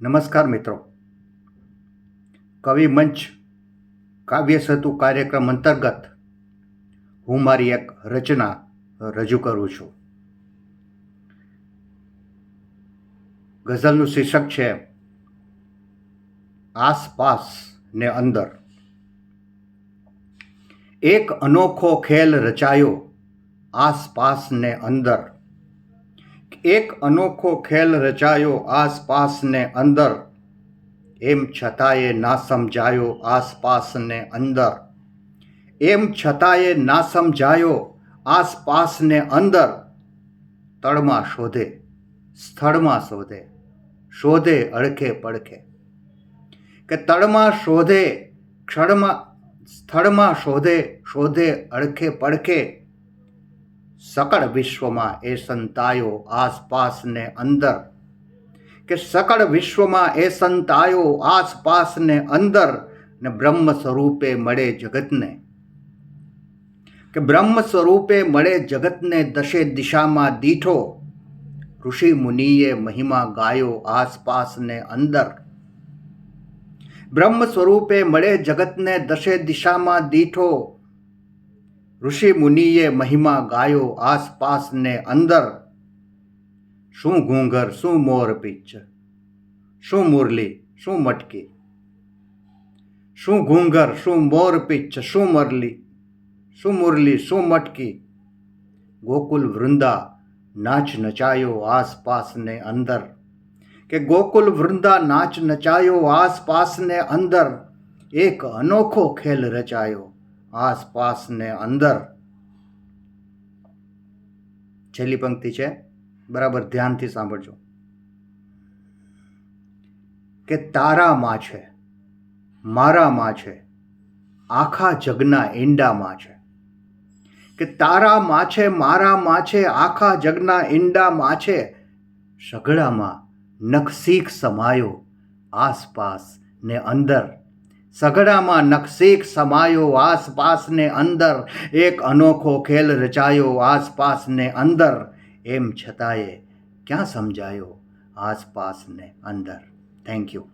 નમસ્કાર મિત્રો. કવિ મંચ કાવ્ય સેતુ કાર્યક્રમ અંતર્ગત હું મારી એક રચના રજૂ કરું છું. ગઝલનું શીર્ષક છે આસપાસ ને અંદર એક અનોખો ખેલ રચાયો આસપાસ ને અંદર. એક અનોખો ખેલ રચાયો આસપાસને અંદર. એમ છતાંય ના સમજાયો આસપાસને અંદર. એમ છતાંય ના સમજાયો આસપાસને અંદર. તળમાં શોધે, સ્થળમાં શોધે શોધે અડખે પડખે. કે તળમાં શોધે ક્ષળમાં સ્થળમાં શોધે શોધે અડખે પડખે. સકળ વિશ્વમાં એ સંતાયો આસપાસને અંદર. કે સકળ વિશ્વમાં એ સંતાયો આસપાસને અંદર ને બ્રહ્મ સ્વરૂપે મળે જગતને. કે બ્રહ્મ સ્વરૂપે મળે જગતને દશે દિશામાં દીઠો, ઋષિ મુનિએ મહિમા ગાયો આસપાસને અંદર. બ્રહ્મ સ્વરૂપે મળે જગતને દશે દિશામાં દીઠો ઋષિ મુનિએ મહિમા ગાયો આસપાસને અંદર. શું ઘૂંઘર, શું મોર પીચ શું મુરલી, શું મટકી? શું ઘૂંઘર, શું મોર પીચ શું મરલી? શું મુરલી, શું મટકી? ગોકુલ વૃંદા નાચ નચાયો આસપાસને અંદર. કે ગોકુલ વૃંદા નાચ નચાયો આસપાસને અંદર. એક અનોખો ખેલ રચાયો. આસપાસને અંદર. છેલ્લી પંક્તિ છે. બરાબર ધ્યાનથી સાંભળજો. કે તારામાં છે, મારામાં છે, આખા જગના ઈંડામાં છે. કે તારામાં છે, મારામાં છે, આખા જગના ઈંડામાં છે. સઘળામાં નખસીખ સમાયો આસપાસ ને અંદર. સગડામાં નકશેક સમાયો આસપાસને અંદર, એક અનોખો ખેલ રચાયો આસપાસને અંદર. એમ છતાંય ક્યાં સમજાયો આસપાસને અંદર? Thank you